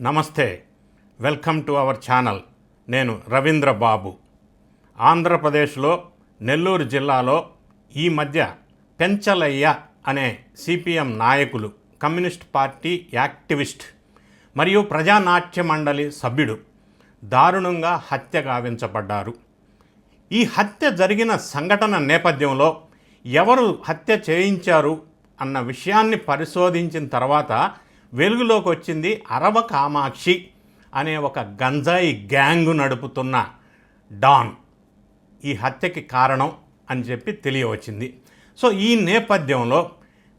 నమస్తే. Welcome to our channel. నేను రవీంద్ర బాబు. ఆంధ్రప్రదేశ్లో నెల్లూరు జిల్లాలో ఈ మధ్య పెంచలయ్య అనే సిపిఎం నాయకులు కమ్యూనిస్ట్ పార్టీ యాక్టివిస్ట్ మరియు ప్రజానాట్య మండలి సభ్యుడు దారుణంగా హత్య గావించబడ్డారు. ఈ హత్య జరిగిన సంఘటన నేపథ్యంలో ఎవరు హత్య చేయించారు అన్న విషయాన్ని పరిశోధించిన తర్వాత వెలుగులోకి వచ్చింది అరవ కామాక్షి అనే ఒక గంజాయి గ్యాంగ్ నడుపుతున్న డాన్. ఈ హత్యకి కారణం అని చెప్పి తెలియవచ్చింది. సో ఈ నేపథ్యంలో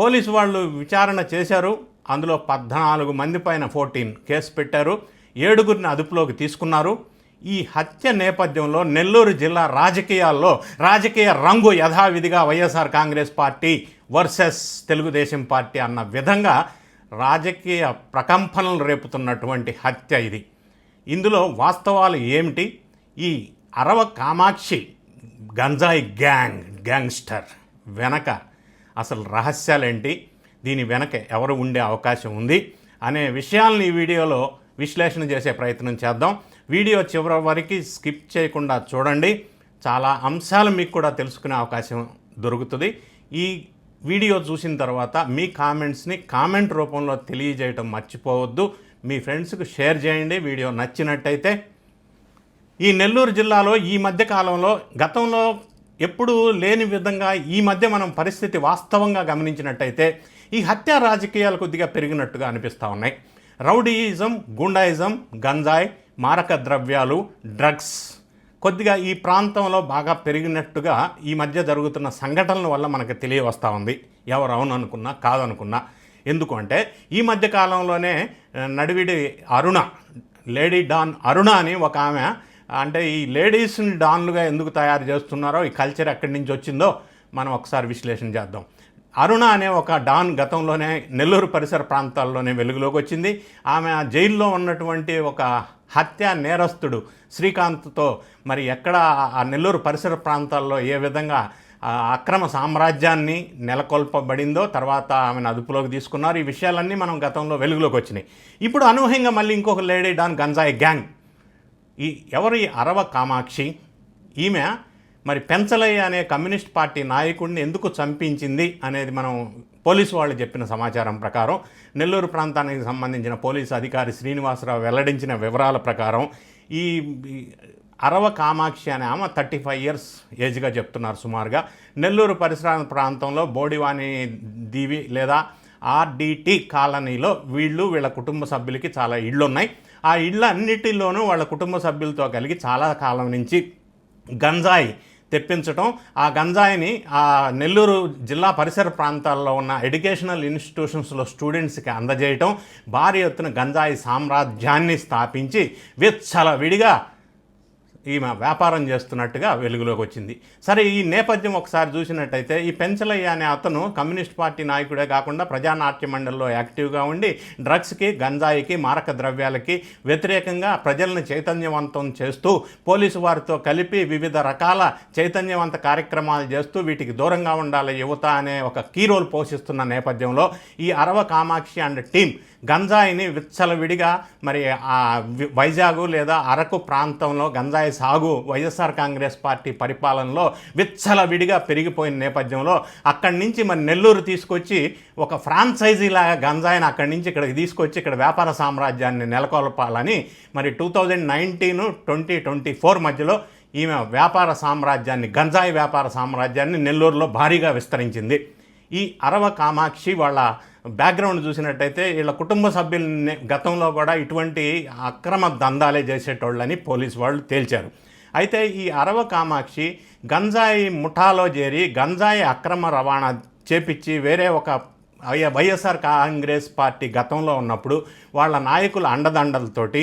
పోలీసు వాళ్ళు విచారణ చేశారు. అందులో పద్నాలుగు మంది పైన ఫోర్టీన్ కేసు పెట్టారు. ఏడుగురిని అదుపులోకి తీసుకున్నారు. ఈ హత్య నేపథ్యంలో నెల్లూరు జిల్లా రాజకీయాల్లో రాజకీయ రంగు యథావిధిగా YSR Congress party versus Telugu Desam party అన్న విధంగా రాజకీయ ప్రకంపనలు రేపుతున్నటువంటి హత్య ఇది. ఇందులో వాస్తవాలు ఏమిటి? ఈ అరవ కామాక్షి గంజాయి గ్యాంగ్ గ్యాంగ్స్టర్ వెనక అసలు రహస్యాలేంటి? దీని వెనక ఎవరు ఉండే అవకాశం ఉంది? అనే విషయాలను ఈ వీడియోలో విశ్లేషణ చేసే ప్రయత్నం చేద్దాం. వీడియో చివరి వరకు స్కిప్ చేయకుండా చూడండి. చాలా అంశాలు మీకు కూడా తెలుసుకునే అవకాశం దొరుకుతుంది. ఈ వీడియో చూసిన తర్వాత మీ కామెంట్స్ని కామెంట్ రూపంలో తెలియజేయటం మర్చిపోవద్దు. మీ ఫ్రెండ్స్కి షేర్ చేయండి. వీడియో నచ్చినట్టయితే ఈ నెల్లూరు జిల్లాలో ఈ మధ్య కాలంలో గతంలో ఎప్పుడూ లేని విధంగా ఈ మధ్య మనం పరిస్థితి వాస్తవంగా గమనించినట్టయితే ఈ హత్య రాజకీయాలు కొద్దిగా పెరిగినట్టుగా అనిపిస్తూ ఉన్నాయి. రౌడీయిజం గుండాయిజం గంజాయి మారక ద్రవ్యాలు డ్రగ్స్ కొద్దిగా ఈ ప్రాంతంలో బాగా పెరిగినట్టుగా ఈ మధ్య జరుగుతున్న సంఘటనల వల్ల మనకు తెలియవస్తూ ఉంది. ఎవరు అవును అనుకున్నా కాదనుకున్నా. ఎందుకు అంటే ఈ మధ్య కాలంలోనే నడివిడి అరుణ లేడీ డాన్ అరుణ అని ఒక ఆమె అంటే ఈ లేడీస్ని డాన్లుగా ఎందుకు తయారు చేస్తున్నారో ఈ కల్చర్ ఎక్కడి నుంచి వచ్చిందో మనం ఒకసారి విశ్లేషణ చేద్దాం. అరుణ అనే ఒక డాన్ గతంలోనే నెల్లూరు పరిసర ప్రాంతాల్లోనే వెలుగులోకి వచ్చింది. ఆమె ఆ జైల్లో ఉన్నటువంటి ఒక హత్య నేరస్తుడు శ్రీకాంత్తో మరి ఎక్కడ ఆ నెల్లూరు పరిసర ప్రాంతాల్లో ఏ విధంగా అక్రమ సామ్రాజ్యాన్ని నెలకొల్పబడిందో తర్వాత ఆమెను అదుపులోకి తీసుకున్నారు. ఈ విషయాలన్నీ మనం గతంలో వెలుగులోకి వచ్చినాయి. ఇప్పుడు అనూహ్యంగా మళ్ళీ ఇంకొక లేడీ డాన్ గంజాయి గ్యాంగ్. ఈ ఎవరు ఈ అరవ కామాక్షి? ఈమె మరి పెంచలయ్య అనే కమ్యూనిస్ట్ పార్టీ నాయకుడిని ఎందుకు చంపించింది అనేది మనం పోలీసు వాళ్ళు చెప్పిన సమాచారం ప్రకారం నెల్లూరు ప్రాంతానికి సంబంధించిన పోలీసు అధికారి శ్రీనివాసరావు వెల్లడించిన వివరాల ప్రకారం ఈ అరవ కామాక్షి అనే ఆమె థర్టీ ఫైవ్ ఇయర్స్ ఏజ్గా చెప్తున్నారు సుమారుగా. నెల్లూరు పరిసర ప్రాంతంలో బోడివాణి దీవి లేదా ఆర్డిటి కాలనీలో వీళ్ళు వీళ్ళ కుటుంబ సభ్యులకి చాలా ఇళ్ళు ఉన్నాయి ఆ ఇళ్ళన్నిటిలోనూ వాళ్ళ కుటుంబ సభ్యులతో కలిగి చాలా కాలం నుంచి గంజాయి తెప్పించటం ఆ గంజాయిని ఆ నెల్లూరు జిల్లా పరిసర ప్రాంతాల్లో ఉన్న ఎడ్యుకేషనల్ ఇన్స్టిట్యూషన్స్లో స్టూడెంట్స్కి అందజేయటం భారీ ఎత్తున గంజాయి సామ్రాజ్యాన్ని స్థాపించి విచ్చల విడిగా ఈమె వ్యాపారం చేస్తున్నట్టుగా వెలుగులోకి వచ్చింది. సరే ఈ నేపథ్యం ఒకసారి చూసినట్టయితే ఈ పెంచలయ్య అనే అతను కమ్యూనిస్ట్ పార్టీ నాయకుడే కాకుండా ప్రజానాట్య మండలిలో యాక్టివ్గా ఉండి డ్రగ్స్కి గంజాయికి మారక ద్రవ్యాలకి వ్యతిరేకంగా ప్రజలను చైతన్యవంతం చేస్తూ పోలీసు వారితో కలిపి వివిధ రకాల చైతన్యవంత కార్యక్రమాలు చేస్తూ వీటికి దూరంగా ఉండాలి యువత అనే ఒక కీ రోల్ పోషిస్తున్న నేపథ్యంలో ఈ అరవ కామాక్షి అండ్ టీం గంజాయిని విచ్చలవిడిగా మరి ఆ వైజాగ్ లేదా అరకు ప్రాంతంలో గంజాయి సాగు వైఎస్ఆర్ కాంగ్రెస్ పార్టీ పరిపాలనలో విచ్చలవిడిగా పెరిగిపోయిన నేపథ్యంలో అక్కడి నుంచి మరి నెల్లూరు తీసుకొచ్చి ఒక ఫ్రాంచైజీ లాగా గంజాయిని అక్కడి నుంచి ఇక్కడికి తీసుకొచ్చి ఇక్కడ వ్యాపార సామ్రాజ్యాన్ని నెలకొల్పాలని మరి two thousand nineteen twenty twenty four మధ్యలో ఈమె వ్యాపార సామ్రాజ్యాన్ని గంజాయి వ్యాపార సామ్రాజ్యాన్ని నెల్లూరులో భారీగా విస్తరించింది. ఈ అరవ కామాక్షి వాళ్ళ బ్యాక్గ్రౌండ్ చూసినట్టయితే వీళ్ళ కుటుంబ సభ్యులని గతంలో కూడా ఇటువంటి అక్రమ దందాలే చేసేటోళ్ళని పోలీసు వాళ్ళు తేల్చారు. అయితే ఈ అరవ కామాక్షి గంజాయి ముఠాలో చేరి గంజాయి అక్రమ రవాణా చేపించి వేరే ఒక వైఎస్ఆర్ కాంగ్రెస్ పార్టీ గతంలో ఉన్నప్పుడు వాళ్ళ నాయకుల అండదండలతోటి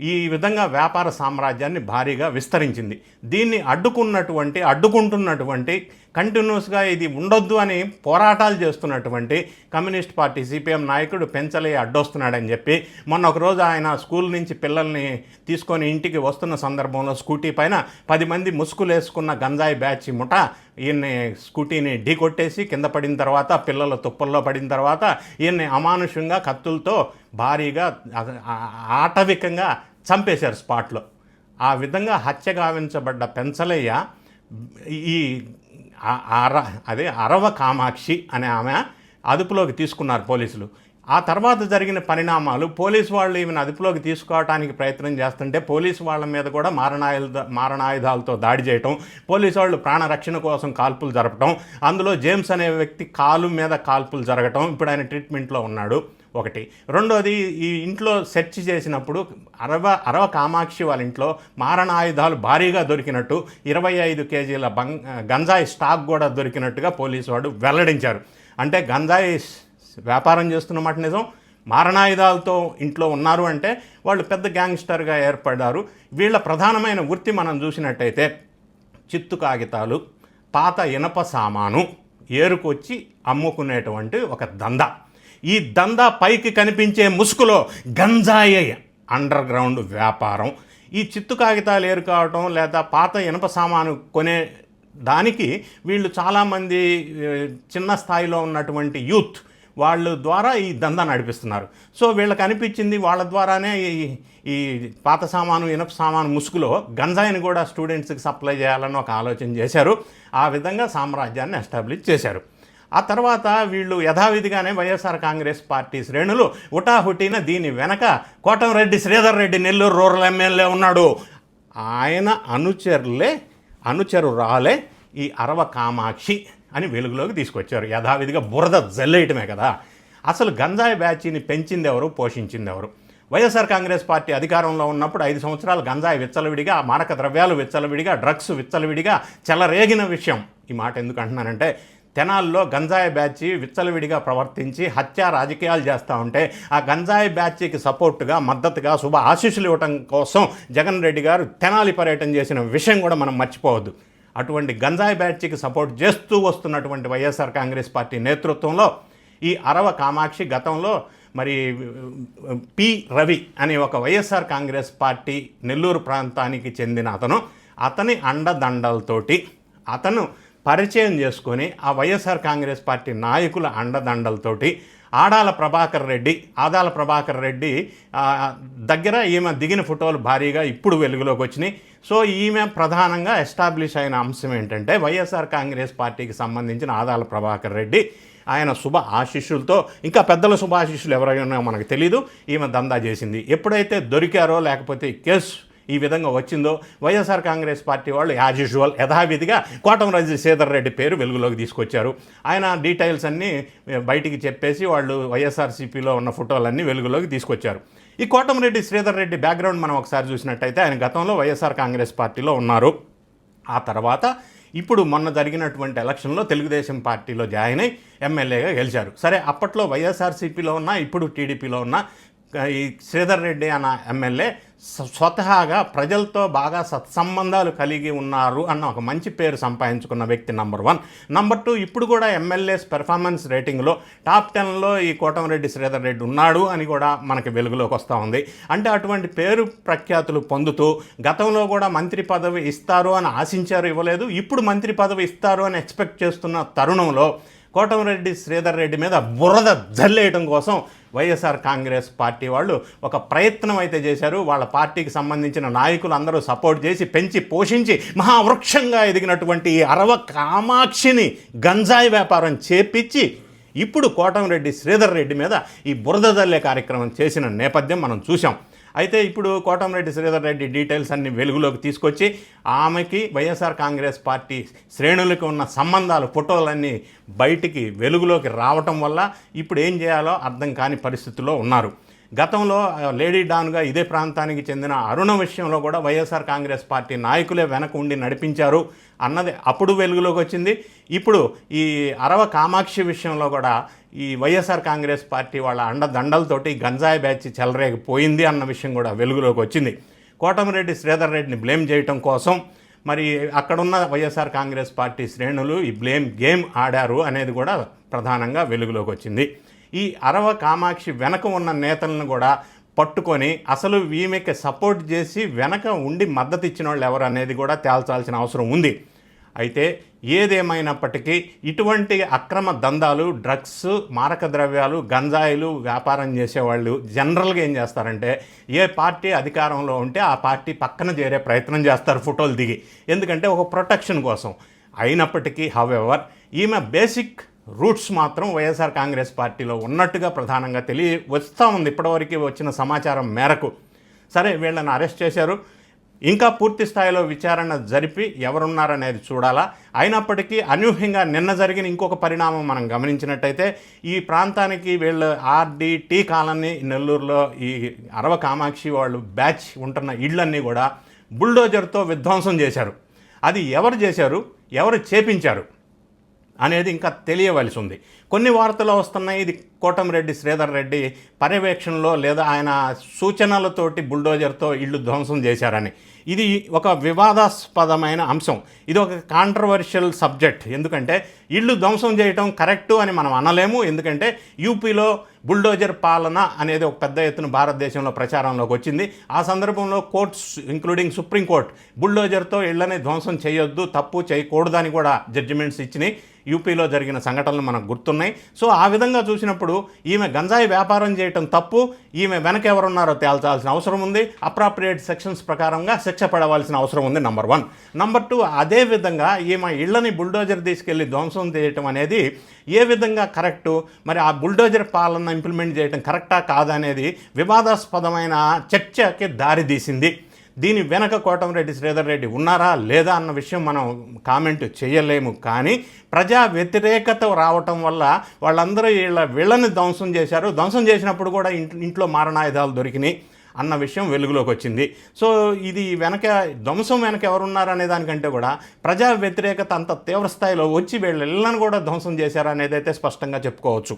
ఈ విధంగా వ్యాపార సామ్రాజ్యాన్ని భారీగా విస్తరించింది. దీన్ని అడ్డుకున్నటువంటి అడ్డుకుంటున్నటువంటి కంటిన్యూస్గా ఇది ఉండొద్దు అని పోరాటాలు చేస్తున్నటువంటి కమ్యూనిస్ట్ పార్టీ సిపిఎం నాయకుడు పెంచలయ్య అడ్డొస్తున్నాడని చెప్పి మొన్న ఒకరోజు ఆయన స్కూల్ నుంచి పిల్లల్ని తీసుకొని ఇంటికి వస్తున్న సందర్భంలో స్కూటీ పైన పది మంది ముసుగులేసుకున్న గంజాయి బ్యాచ్ ముఠ ఈయన్ని స్కూటీని ఢీకొట్టేసి కింద పడిన తర్వాత పిల్లల తుప్పల్లో పడిన తర్వాత ఈయన్ని అమానుషంగా కత్తులతో భారీగా ఆటవికంగా చంపేశారు స్పాట్లో. ఆ విధంగా హత్య గావించబడ్డ పెంచలయ్య ఈ అర అదే అరవ కామాక్షి అనే ఆమె అదుపులోకి తీసుకున్నారు పోలీసులు. ఆ తర్వాత జరిగిన పరిణామాలు పోలీసు వాళ్ళు ఈమెను అదుపులోకి తీసుకోవడానికి ప్రయత్నం చేస్తుంటే పోలీసు వాళ్ళ మీద కూడా మారణాయుధ మారణాయుధాలతో దాడి చేయటం పోలీసు వాళ్ళు ప్రాణరక్షణ కోసం కాల్పులు జరపటం అందులో జేమ్స్ అనే వ్యక్తి కాలు మీద కాల్పులు జరగటం ఇప్పుడు ఆయన ట్రీట్మెంట్లో ఉన్నాడు. ఒకటి. రెండోది ఈ ఇంట్లో సెర్చ్ చేసినప్పుడు అరవ అరవ కామాక్షి వాళ్ళ ఇంట్లో మారణాయుధాలు భారీగా దొరికినట్టు ఇరవై ఐదు కేజీల బంగ్ గంజాయి స్టాక్ కూడా దొరికినట్టుగా పోలీసు వాడు వెల్లడించారు. అంటే గంజాయి వ్యాపారం చేస్తున్నమాట నిజం. మారణాయుధాలతో ఇంట్లో ఉన్నారు అంటే వాళ్ళు పెద్ద గ్యాంగ్స్టర్గా ఏర్పడ్డారు. వీళ్ళ ప్రధానమైన వృత్తి మనం చూసినట్టయితే చిత్తు కాగితాలు పాత ఇనప సామాను ఏరుకొచ్చి అమ్ముకునేటువంటి ఒక దందా. ఈ దందా పైకి కనిపించే ముసుగులో గంజాయి అండర్ గ్రౌండ్ వ్యాపారం. ఈ చిత్తు కాగితాలు ఏరుకోవటం లేదా పాత ఇనప సామాను కొనే దానికి వీళ్ళు చాలామంది చిన్న స్థాయిలో ఉన్నటువంటి యూత్ వాళ్ళ ద్వారా ఈ దందా నడిపిస్తున్నారు. సో వీళ్ళకి అనిపించింది వాళ్ళ ద్వారానే ఈ ఈ పాత సామాను ఇనప సామాను ముసుగులో గంజాయిని కూడా స్టూడెంట్స్కి సప్లై చేయాలని ఒక ఆలోచన చేశారు. ఆ విధంగా సామ్రాజ్యాన్ని ఎస్టాబ్లిష్ చేశారు. ఆ తర్వాత వీళ్ళు యథావిధిగానే వైఎస్ఆర్ కాంగ్రెస్ పార్టీ శ్రేణులు ఉటాహుటిన దీని వెనక కోటంరెడ్డి శ్రీధర్ రెడ్డి నెల్లూరు రూరల్ ఎమ్మెల్యే ఉన్నాడు. ఆయన అనుచరులే అనుచరురాలే ఈ అరవ కామాక్షి అని వెలుగులోకి తీసుకొచ్చారు. యథావిధిగా బురద జల్లేయటమే కదా. అసలు గంజాయి బ్యాచీని పెంచింది ఎవరు పోషించింది ఎవరు? వైఎస్ఆర్ కాంగ్రెస్ పార్టీ అధికారంలో ఉన్నప్పుడు ఐదు సంవత్సరాలు గంజాయి విచ్చలవిడిగా మారక ద్రవ్యాలు విచ్చలవిడిగా డ్రగ్స్ విచ్చలవిడిగా చెలరేగిన విషయం. ఈ మాట ఎందుకు అంటున్నానంటే తెనాల్లో గంజాయి బ్యాచ్ విచ్చలవిడిగా ప్రవర్తించి హత్య రాజకీయాలు చేస్తూ ఉంటే ఆ గంజాయి బ్యాచ్కి సపోర్టుగా మద్దతుగా శుభ ఆశీస్సులు ఇవ్వటం కోసం జగన్ రెడ్డి గారు తెనాలి పర్యటన చేసిన విషయం కూడా మనం మర్చిపోవద్దు. అటువంటి గంజాయి బ్యాచ్కి సపోర్ట్ చేస్తూ వస్తున్నటువంటి వైఎస్ఆర్ కాంగ్రెస్ పార్టీ నేతృత్వంలో ఈ అరవ కామాక్షి గతంలో మరి పి రవి అనే ఒక వైఎస్ఆర్ కాంగ్రెస్ పార్టీ నెల్లూరు ప్రాంతానికి చెందిన అతను అతని అండదండలతోటి అతను పరిచయం చేసుకొని ఆ వైఎస్ఆర్ కాంగ్రెస్ పార్టీ నాయకుల అండదండలతోటి ఆడాల ప్రభాకర్ రెడ్డి ఆదాల ప్రభాకర్ రెడ్డి దగ్గర ఈమె దిగిన ఫోటోలు భారీగా ఇప్పుడు వెలుగులోకి వచ్చినాయి. సో ఈమె ప్రధానంగా ఎస్టాబ్లిష్ అయిన అంశం ఏంటంటే వైఎస్ఆర్ కాంగ్రెస్ పార్టీకి సంబంధించిన ఆదాల ప్రభాకర్ రెడ్డి ఆయన శుభ ఆశీస్సులతో ఇంకా పెద్దల శుభ ఆశీస్సులు ఎవరైనా మనకు తెలీదు ఈమె దందా చేసింది. ఎప్పుడైతే దొరికారో లేకపోతే కేసు ఈ విధంగా వచ్చిందో వైఎస్ఆర్ కాంగ్రెస్ పార్టీ వాళ్ళు యాజ్ యూజువల్ యథావిధిగా కోటమరాజు శ్రీధర్ రెడ్డి పేరు వెలుగులోకి తీసుకొచ్చారు. ఆయన డీటెయిల్స్ అన్నీ బయటికి చెప్పేసి వాళ్ళు వైఎస్ఆర్సీపీలో ఉన్న ఫోటోలన్నీ వెలుగులోకి తీసుకొచ్చారు. ఈ కోటంరెడ్డి శ్రీధర్ రెడ్డి బ్యాక్గ్రౌండ్ మనం ఒకసారి చూసినట్టయితే ఆయన గతంలో వైఎస్ఆర్ కాంగ్రెస్ పార్టీలో ఉన్నారు. ఆ తర్వాత ఇప్పుడు మొన్న జరిగినటువంటి ఎలక్షన్లో తెలుగుదేశం పార్టీలో జాయిన్ అయి ఎమ్మెల్యేగా గెలిచారు. సరే అప్పట్లో వైఎస్ఆర్సీపీలో ఉన్న ఇప్పుడు టీడీపీలో ఉన్నా ఈ శ్రీధర్ రెడ్డి అన్న ఎమ్మెల్యే స్వతహాగా ప్రజలతో బాగా సత్సంబంధాలు కలిగి ఉన్నారు అన్న ఒక మంచి పేరు సంపాదించుకున్న వ్యక్తి నంబర్ వన్. నంబర్ టూ ఇప్పుడు కూడా ఎమ్మెల్యేస్ పెర్ఫార్మెన్స్ రేటింగ్లో టాప్ టెన్లో ఈ కోటమిరెడ్డి శ్రీధర్ రెడ్డి ఉన్నాడు అని కూడా మనకి వెలుగులోకి వస్తూ ఉంది. అంటే అటువంటి పేరు ప్రఖ్యాతులు పొందుతూ గతంలో కూడా మంత్రి పదవి ఇస్తారు అని ఆశించారు ఇవ్వలేదు. ఇప్పుడు మంత్రి పదవి ఇస్తారు అని ఎక్స్పెక్ట్ చేస్తున్న తరుణంలో కోటమిరెడ్డి శ్రీధర్ రెడ్డి మీద బురద జల్లేయడం కోసం వైఎస్ఆర్ కాంగ్రెస్ పార్టీ వాళ్ళు ఒక ప్రయత్నం అయితే చేశారు. వాళ్ళ పార్టీకి సంబంధించిన నాయకులు అందరూ సపోర్ట్ చేసి పెంచి పోషించి మహావృక్షంగా ఎదిగినటువంటి ఈ అరవ కామాక్షిని గంజాయి వ్యాపారం చేపించి ఇప్పుడు కోటమిరెడ్డి శ్రీధర్ రెడ్డి మీద ఈ బురద జల్లే కార్యక్రమం చేసిన నేపథ్యం మనం చూసాం అయితే ఇప్పుడు కోటంరెడ్డి శ్రీధర్ రెడ్డి డీటెయిల్స్ అన్ని వెలుగులోకి తీసుకొచ్చి ఆమెకి వైఎస్ఆర్ కాంగ్రెస్ పార్టీ శ్రేణులకు ఉన్న సంబంధాలు ఫోటోలన్నీ బయటికి వెలుగులోకి రావటం వల్ల ఇప్పుడు ఏం చేయాలో అర్థం కాని పరిస్థితుల్లో ఉన్నారు. గతంలో లేడీ డాన్గా ఇదే ప్రాంతానికి చెందిన అరుణ విషయంలో కూడా వైఎస్ఆర్ కాంగ్రెస్ పార్టీ నాయకులే వెనక ఉండి నడిపించారు. అన్నది అప్పుడు వెలుగులోకి వచ్చింది. ఇప్పుడు ఈ అరవ కామాక్షి విషయంలో కూడా ఈ వైఎస్ఆర్ కాంగ్రెస్ పార్టీ వాళ్ళ అండదండలతోటి గంజాయి బ్యాచ్ చెలరేగిపోయింది అన్న విషయం కూడా వెలుగులోకి వచ్చింది. కోటమిరెడ్డి శ్రీధర్ రెడ్డిని బ్లేమ్ చేయటం కోసం మరి అక్కడున్న వైఎస్ఆర్ కాంగ్రెస్ పార్టీ శ్రేణులు ఈ బ్లేమ్ గేమ్ ఆడారు అనేది కూడా ప్రధానంగా వెలుగులోకి వచ్చింది. ఈ అరవ కామాక్షి వెనక ఉన్న నేతలను కూడా పట్టుకొని అసలు ఈమెకి సపోర్ట్ చేసి వెనక ఉండి మద్దతు ఇచ్చిన వాళ్ళు ఎవరు అనేది కూడా తేల్చాల్సిన అవసరం ఉంది. అయితే ఏదేమైనప్పటికీ ఇటువంటి అక్రమ దందాలు డ్రగ్స్ మారక ద్రవ్యాలు గంజాయిలు వ్యాపారం చేసేవాళ్ళు జనరల్గా ఏం చేస్తారంటే ఏ పార్టీ అధికారంలో ఉంటే ఆ పార్టీ పక్కన చేరే ప్రయత్నం చేస్తారు ఫోటోలు దిగి. ఎందుకంటే ఒక ప్రొటెక్షన్ కోసం. అయినప్పటికీ హవెవర్ ఈమె బేసిక్ రూట్స్ మాత్రం వైఎస్ఆర్ కాంగ్రెస్ పార్టీలో ఉన్నట్టుగా ప్రధానంగా తెలియ వస్తూ ఉంది. ఇప్పటివరకు వచ్చిన సమాచారం మేరకు. సరే వీళ్ళని అరెస్ట్ చేశారు. ఇంకా పూర్తి స్థాయిలో విచారణ జరిపి ఎవరున్నారనేది చూడాలా. అయినప్పటికీ అనూహ్యంగా నిన్న జరిగిన ఇంకొక పరిణామం మనం గమనించినట్టయితే ఈ ప్రాంతానికి వీళ్ళు ఆర్డి టీ కాలనీ నెల్లూరులో ఈ అరవ కామాక్షి వాళ్ళు బ్యాచ్ ఉంటున్న ఇళ్ళన్నీ కూడా బుల్డోజర్తో విధ్వంసం చేశారు. అది ఎవరు చేశారు? ఎవరు చేపించారు? అనేది ఇంకా తెలియవలసి ఉంది కొన్ని వార్తలు వస్తున్నాయి. ఇది కోటమిరెడ్డి శ్రీధర్ రెడ్డి పర్యవేక్షణలో లేదా ఆయన సూచనలతోటి బుల్డోజర్తో ఇళ్ళు ధ్వంసం చేశారని. ఇది ఒక వివాదాస్పదమైన అంశం. ఇది ఒక కాంట్రవర్షియల్ సబ్జెక్ట్ ఎందుకంటే ఇళ్ళు ధ్వంసం చేయటం కరెక్టు అని మనం అనలేము. ఎందుకంటే యూపీలో బుల్డోజర్ పాలన అనేది ఒక పెద్ద ఎత్తున భారతదేశంలో ప్రచారంలోకి వచ్చింది. ఆ సందర్భంలో కోర్ట్స్ ఇంక్లూడింగ్ సుప్రీంకోర్టు బుల్డోజర్తో ఇళ్ళని ధ్వంసం చేయొద్దు తప్పు చేయకూడదని కూడా జడ్జిమెంట్స్ ఇచ్చినాయి. యూపీలో జరిగిన సంఘటనలు మనకు గుర్తున్నాయి. సో ఆ విధంగా చూసినప్పుడు ఈమె గంజాయి వ్యాపారం చేయటం తప్పు. ఈమె వెనక ఎవరున్నారో తేల్చాల్సిన అవసరం ఉంది. అప్రాప్రియేట్ సెక్షన్స్ ప్రకారంగా శిక్ష పడవలసిన అవసరం ఉంది నంబర్ వన్ నంబర్ టూ అదే విధంగా ఈమె ఇళ్ళని బుల్డోజర్ తీసుకెళ్ళి ధ్వంసం చేయటం అనేది ఏ విధంగా కరెక్టు మరి ఆ బుల్డోజర్ పాలన ఇంప్లిమెంట్ చేయటం కరెక్టా కాదా అనేది వివాదాస్పదమైన చర్చకి దారితీసింది దీని వెనక కోటమిరెడ్డి శ్రీధర్ రెడ్డి ఉన్నారా లేదా అన్న విషయం మనం కామెంట్ చేయలేము. కానీ ప్రజా వ్యతిరేకత రావటం వల్ల వాళ్ళందరూ వీళ్ళ వీళ్ళని ధ్వంసం చేశారు. ధ్వంసం చేసినప్పుడు కూడా ఇంట్- ఇంట్లో మారణాయుధాలు దొరికినాయి. అన్న విషయం వెలుగులోకి వచ్చింది. సో ఇది వెనక ధ్వంసం వెనక ఎవరున్నారనే దానికంటే కూడా ప్రజా వ్యతిరేకత అంత తీవ్ర స్థాయిలో వచ్చి వీళ్ళ కూడా ధ్వంసం చేశారనేది అయితే స్పష్టంగా చెప్పుకోవచ్చు.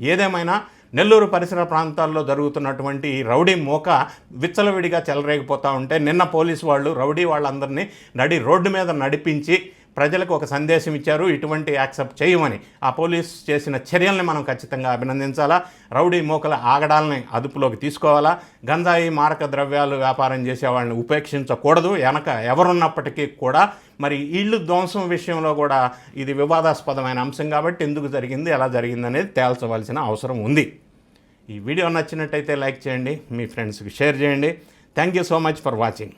ఏదేమైనా నెల్లూరు పరిసర ప్రాంతాల్లో జరుగుతున్నటువంటి ఈ రౌడీ మోక విచ్చలవిడిగా చెలరేగిపోతూ ఉంటే నిన్న పోలీసు వాళ్ళు రౌడీ వాళ్ళందరినీ నడి రోడ్డు మీద నడిపించి ప్రజలకు ఒక సందేశం ఇచ్చారు ఇటువంటి యాక్సెప్ట్ చేయమని. ఆ పోలీస్ చేసిన చర్యల్ని మనం ఖచ్చితంగా అభినందించాలా? రౌడీ మోకల ఆగడాలని అదుపులోకి తీసుకోవాలా? గంజాయి మారక ద్రవ్యాలు వ్యాపారం చేసే వాళ్ళని ఉపేక్షించకూడదు వెనక ఎవరున్నప్పటికీ కూడా. మరి ఇళ్ళు ధ్వంసం విషయంలో కూడా ఇది వివాదాస్పదమైన అంశం కాబట్టి ఎందుకు జరిగింది ఎలా జరిగింది అనేది తేల్చవలసిన అవసరం ఉంది. ఈ వీడియో నచ్చినట్టయితే లైక్ చేయండి మీ ఫ్రెండ్స్కి షేర్ చేయండి. Thank you so much for watching.